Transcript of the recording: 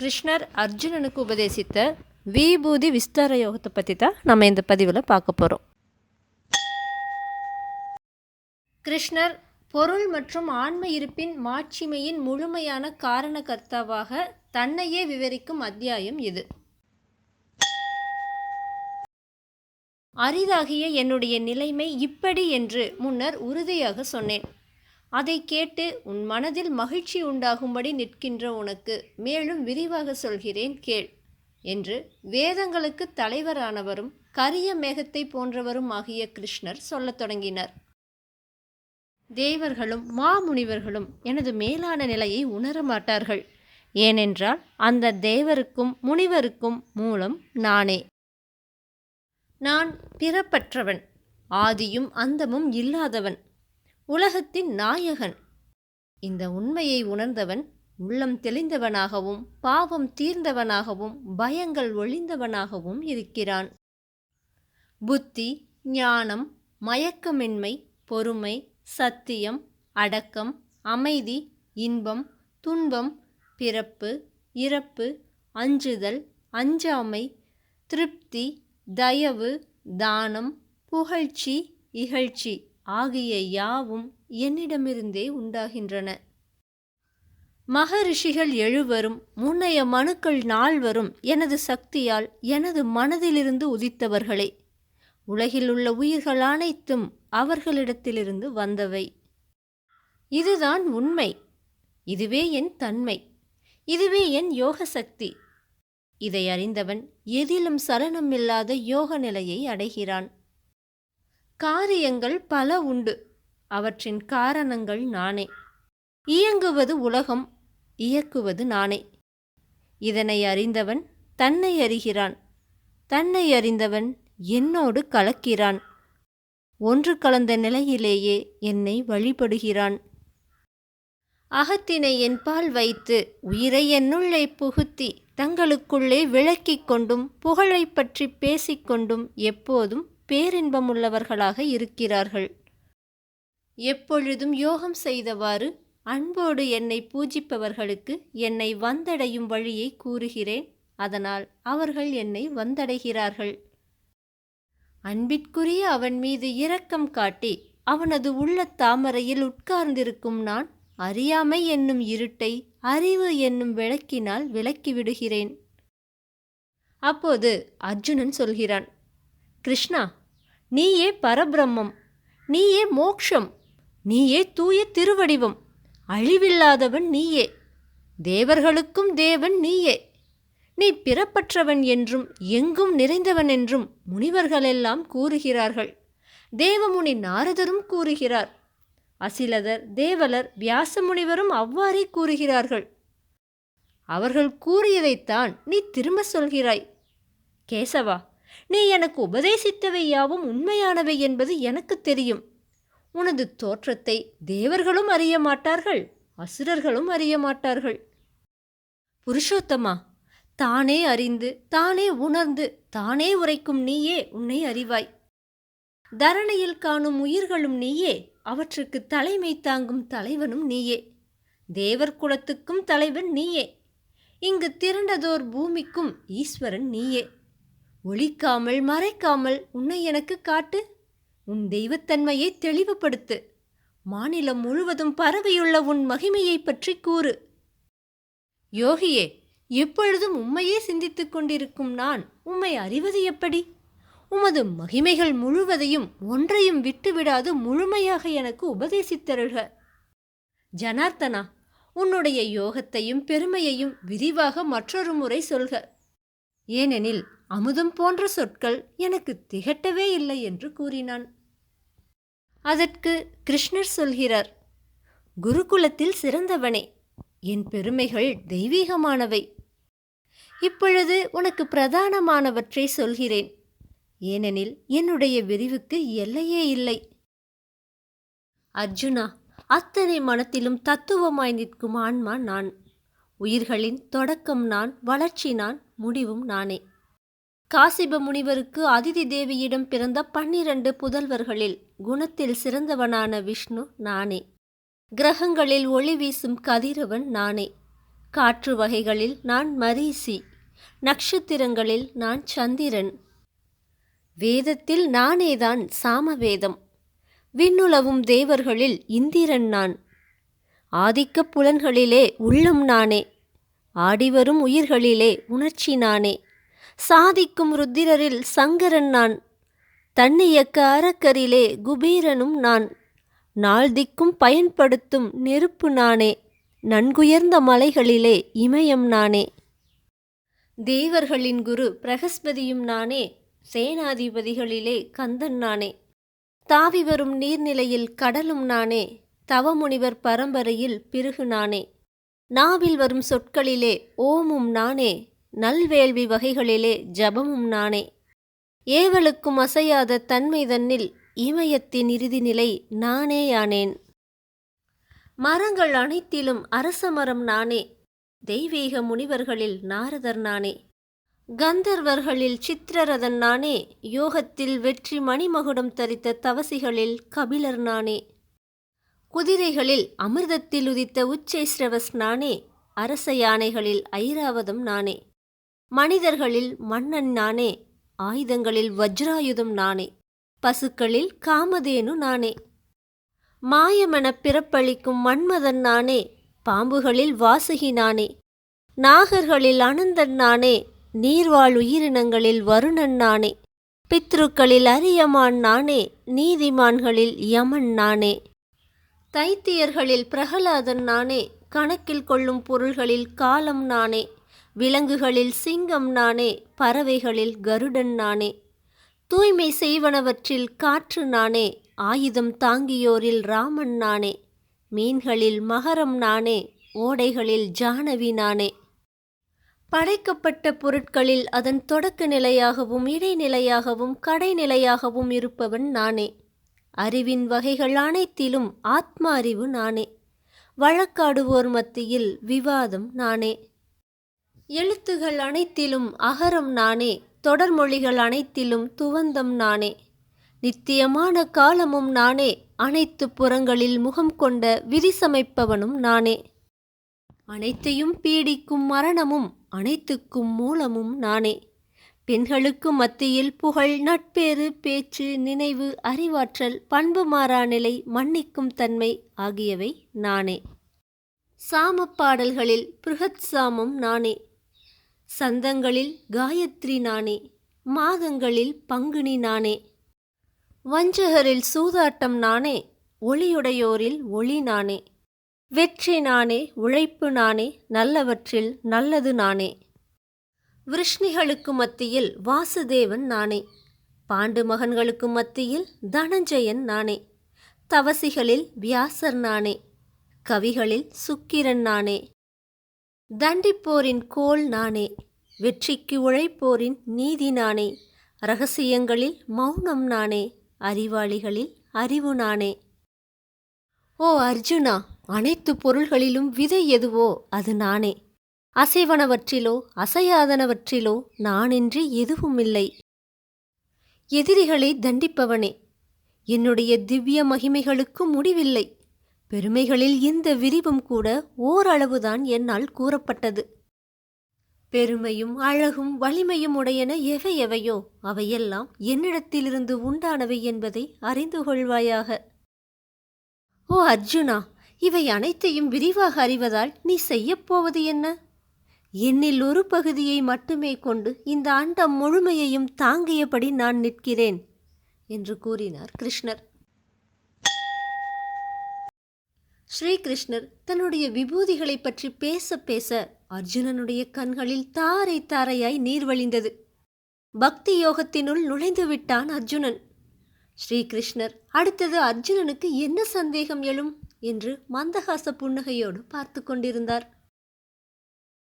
கிருஷ்ணர் அர்ஜுனனுக்கு உபதேசித்த விபூதி விஸ்தார யோகத்தை பற்றி தான் நம்ம இந்த பதிவில் பார்க்க போகிறோம் கிருஷ்ணர் பொருள் மற்றும் ஆன்ம இருப்பின் மாட்சிமையின் முழுமையான காரணகர்த்தாவாக தன்னையே விவரிக்கும் அத்தியாயம் இது. அரிதாகிய என்னுடைய நிலைமை இப்படி என்று முன்னர் உறுதியாக சொன்னேன். அதை கேட்டு உன் மனதில் மகிழ்ச்சி உண்டாகும்படி நிற்கின்ற உனக்கு மேலும் விரிவாக சொல்கிறேன் கேள் என்று வேதங்களுக்கு தலைவரானவரும் கரிய மேகத்தை போன்றவரும் ஆகிய கிருஷ்ணர் சொல்லத் தொடங்கினர். தேவர்களும் மாமுனிவர்களும் எனது மேலான நிலையை உணர மாட்டார்கள். ஏனென்றால் அந்த தேவருக்கும் முனிவருக்கும் மூலம் நானே. நான் பிறப்பற்றவன் ஆதியும் அந்தமும் இல்லாதவன். உலகத்தின் நாயகன். இந்த உண்மையை உணர்ந்தவன் உள்ளம் தெளிந்தவனாகவும் பாவம் தீர்ந்தவனாகவும் பயங்கள் ஒளிந்தவனாகவும் இருக்கிறான். புத்தி ஞானம் மயக்கமின்மை பொறுமை சத்தியம் அடக்கம் அமைதி இன்பம் துன்பம் பிறப்பு இறப்பு அஞ்சுதல் அஞ்சாமை திருப்தி தயவு தானம் புகழ்ச்சி இகழ்ச்சி. ஆகிய யாவும் என்னிடமிருந்தே உண்டாகின்றன. மகரிஷிகள் எழுவரும் முன்னைய மனுக்கள் நால்வரும் எனது சக்தியால் எனது மனதிலிருந்து உதித்தவர்களே. உலகில் உள்ள உயிர்கள் அனைத்தும் அவர்களிடத்திலிருந்து வந்தவை. இதுதான் உண்மை. இதுவே என் தன்மை. இதுவே என் யோக சக்தி இதை அறிந்தவன் எதிலும் சலனமில்லாத யோக நிலையை அடைகிறான். காரியங்கள் பல உண்டு. அவற்றின் காரணங்கள் நானே. இயங்குவது உலகம் இயக்குவது நானே. இதனை அறிந்தவன் தன்னை அறிகிறான். தன்னை அறிந்தவன் என்னோடு கலக்கிறான். ஒன்று கலந்த நிலையிலேயே என்னை வழிபடுகிறான். அகத்தினை என்பால் வைத்து உயிரை என்னுள்ளே புகுத்தி தங்களுக்குள்ளே விளக்கிக் கொண்டும் புகழை பற்றி பேசிக்கொண்டும் எப்போதும் பேரின்பமுள்ளவர்களாக இருக்கிறார்கள். எப்பொழுதும் யோகம் செய்தவாறு அன்போடு என்னை பூஜிப்பவர்களுக்கு என்னை வந்தடையும் வழியை கூறுகிறேன். அதனால் அவர்கள் என்னை வந்தடைகிறார்கள். அன்பிற்குரிய அவன் மீது இரக்கம் காட்டி அவனது உள்ள தாமரையில் உட்கார்ந்திருக்கும் நான் அறியாமை என்னும் இருட்டை அறிவு என்னும் விளக்கினால் விளக்கிவிடுகிறேன் அப்போது அர்ஜுனன் சொல்கிறான் கிருஷ்ணா நீயே பரபிரம்மம் நீயே மோக்ஷம் நீயே தூய திருவடிவம் அழிவில்லாதவன் நீயே தேவர்களுக்கும் தேவன் நீயே. நீ பிறப்பற்றவன் என்றும் எங்கும் நிறைந்தவன் என்றும் முனிவர்களெல்லாம் கூறுகிறார்கள். தேவமுனி நாரதரும் கூறுகிறார். அசிலதர் தேவலர் வியாசமுனிவரும் அவ்வாறே கூறுகிறார்கள். அவர்கள் கூறியதைத்தான் நீ திரும்ப சொல்கிறாய். கேசவா நீ எனக்கு உபதேசித்தவை யாவும் உண்மையானவை என்பது எனக்கு தெரியும். உனது தோற்றத்தை தேவர்களும் அறிய மாட்டார்கள் அசுரர்களும் அறிய மாட்டார்கள். புருஷோத்தமா தானே அறிந்து தானே உணர்ந்து தானே உரைக்கும் நீயே உன்னை அறிவாய். தரணியில் காணும் உயிர்களும் நீயே அவற்றுக்கு தலைமை தாங்கும் தலைவனும் நீயே. தேவர் குலத்துக்கும் தலைவன் நீயே. இங்கு திரண்டதோர் பூமிக்கும் ஈஸ்வரன் நீயே. ஒழிக்காமல் மறைக்காமல் உன்னை எனக்கு காட்டு. உன் தெய்வத்தன்மையை தெளிவுபடுத்து. மாநிலம் முழுவதும் பரவியுள்ள உன் மகிமையை பற்றி கூறு. யோகியே எப்பொழுதும் உம்மையே சிந்தித்துக் கொண்டிருக்கும் நான் உம்மை அறிவது எப்படி? உமது மகிமைகள் முழுவதையும் ஒன்றையும் விட்டுவிடாது முழுமையாக எனக்கு உபதேசித்தருக. ஜனார்த்தனா உன்னுடைய யோகத்தையும் பெருமையையும் விரிவாக மற்றொரு முறை சொல்க. ஏனெனில் அமுதம் போன்ற சொற்கள் எனக்கு திகட்டவே இல்லை என்று கூறினான். அதற்கு கிருஷ்ணர் சொல்கிறார் குருகுலத்தில் சிறந்தவனே என் பெருமைகள் தெய்வீகமானவை. இப்பொழுது உனக்கு பிரதானமானவற்றை சொல்கிறேன். ஏனெனில் என்னுடைய விரிவுக்கு எல்லையே இல்லை. அர்ஜுனா அத்தனை மனத்திலும் தத்துவமாய் நிற்கும் ஆன்மா நான். உயிர்களின் தொடக்கம் நான் வளர்ச்சி நான் முடிவும் நானே. காசிப முனிவருக்கு அதிதி தேவியிடம் பிறந்த பன்னிரண்டு புதல்வர்களில் குணத்தில் சிறந்தவனான விஷ்ணு நானே. கிரகங்களில் ஒளி வீசும் கதிரவன் நானே. காற்று வகைகளில் நான் மரீசி. நட்சத்திரங்களில் நான் சந்திரன். வேதத்தில் நானேதான் சாமவேதம். விண்ணுலவும் தேவர்களில் இந்திரன் நான். ஆதிக்கப் புலன்களிலே உள்ளம் நானே. ஆடிவரும் உயிர்களிலே உணர்ச்சி நானே. சாதிக்கும் ருத்திரரில் சங்கரன் நான். தன்னியக்க அறக்கரிலே குபீரனும் நான். நாள்திக்கும் பயன்படுத்தும் நெருப்பு நானே. நன்குயர்ந்த மலைகளிலே இமயம் நானே. தேவர்களின் குரு பிரகஸ்பதியும் நானே. சேனாதிபதிகளிலே கந்தன் நானே. தாவி வரும் நீர்நிலையில் கடலும் நானே. தவமுனிவர் பரம்பரையில் பிருகு நானே. நாவில் வரும் சொற்களிலே ஓமும் நானே. நல்வேள்வி வகைகளிலே ஜபமும் நானே. ஏவலுக்கும் அசையாத தன்மை தன்னில் இமயத்தின் இறுதி நிலை நானேயானேன். மரங்கள் அனைத்திலும் அரச மரம் நானே. தெய்வீக முனிவர்களில் நாரதர் நானே. கந்தர்வர்களில் சித்திரரதன் நானே. யோகத்தில் வெற்றி மணிமகுடம் தரித்த தவசிகளில் கபிலர் நானே. குதிரைகளில் அமிர்தத்தில் உதித்த உச்சைஸ்ரவஸ் நானே. அரச யானைகளில் ஐராவதம் நானே. மனிதர்களில் மன்னன் நானே ஆயுதங்களில் வஜ்ராயுதம் நானே பசுக்களில் காமதேனு நானே. மாயமெனப் பிறப்பளிக்கும் மன்மதன் நானே பாம்புகளில் வாசுகி நானே. நாகர்களில் அனந்தன் நானே நீர்வாழ் உயிரினங்களில் வருணன் நானே. பித்ருக்களில் அரியமான் நானே நீதிமான்களில் யமன் நானே. தைத்தியர்களில் பிரகலாதன் நானே கணக்கில் கொள்ளும் பொருள்களில் காலம் நானே. விலங்குகளில் சிங்கம் நானே பறவைகளில் கருடன் நானே. தூய்மை செய்வனவற்றில் காற்று நானே ஆயுதம் தாங்கியோரில் ராமன் நானே. மீன்களில் மகரம் நானே ஓடைகளில் ஜானவி நானே. படைக்கப்பட்ட பொருட்களில் அதன் தொடக்க நிலையாகவும் இடைநிலையாகவும் கடைநிலையாகவும் இருப்பவன் நானே. அறிவின் வகைகள் அனைத்திலும் ஆத்ம அறிவு நானே. வழக்காடுவோர் மத்தியில் விவாதம் நானே. எழுத்துகள் அனைத்திலும் அகரம் நானே தொடர்மொழிகள் அனைத்திலும் துவந்தம் நானே. நித்தியமான காலமும் நானே அனைத்து புறங்களில் முகம் கொண்ட விதி சமைப்பவனும் நானே. அனைத்தையும் பீடிக்கும் மரணமும் அனைத்துக்கும் மூலமும் நானே. பெண்களுக்கு மத்தியில் புகழ் நட்பேறு பேச்சு நினைவு அறிவாற்றல் பண்பு மாறா நிலை மன்னிக்கும் தன்மை ஆகியவை நானே. சாமப் பாடல்களில் பிருகத் சாமம் நானே. சந்தங்களில் காயத்ரி நானே மாதங்களில் பங்குனி நானே. வஞ்சகரில் சூதாட்டம் நானே ஒளியுடையோரில் ஒளி நானே. வெற்றி நானே உழைப்பு நானே நல்லவற்றில் நல்லது நானே. விருஷ்ணிகளுக்கு மத்தியில் வாசுதேவன் நானே. பாண்டு மகன்களுக்கு மத்தியில் தனஞ்சயன் நானே. தவசிகளில் வியாசர் நானே. கவிகளில் சுக்கிரன் நானே. தண்டிப்போரின் கோல் நானே. வெற்றிக்கு உழைப்போரின் நீதி நானே. ரகசியங்களில் மௌனம் நானே. அறிவாளிகளில் அறிவு நானே. ஓ அர்ஜுனா அனைத்து பொருள்களிலும் விதை எதுவோ அது நானே. அசைவனவற்றிலோ அசையாதனவற்றிலோ நானின்றி எதுவுமில்லை. எதிரிகளை தண்டிப்பவனே. என்னுடைய திவ்ய மகிமைகளுக்கு முடிவில்லை. பெருமைகளில் இந்த விரிவும் கூட ஓரளவுதான் என்னால் கூறப்பட்டது. பெருமையும் அழகும் வலிமையும் உடையன எவை எவையோ அவையெல்லாம் என்னிடத்திலிருந்து உண்டானவை என்பதை அறிந்து கொள்வாயாக. ஓ அர்ஜுனா இவை அனைத்தையும் விரிவாக அறிவதால் நீ செய்யப்போவது என்ன? என்னில் ஒரு பகுதியை மட்டுமே கொண்டு இந்த அண்டம் முழுமையையும் தாங்கியபடி நான் நிற்கிறேன் என்று கூறினார் கிருஷ்ணர். ஸ்ரீகிருஷ்ணர் தன்னுடைய விபூதிகளை பற்றி பேச பேச அர்ஜுனனுடைய கண்களில் தாரை தாரையாய் நீர் வழிந்தது பக்தி யோகத்தினுள் நுழைந்து விட்டான் அர்ஜுனன். ஸ்ரீகிருஷ்ணர் அடுத்தது அர்ஜுனனுக்கு என்ன சந்தேகம் எழும்? என்று மந்தகாச புன்னகையோடு பார்த்து கொண்டிருந்தார்.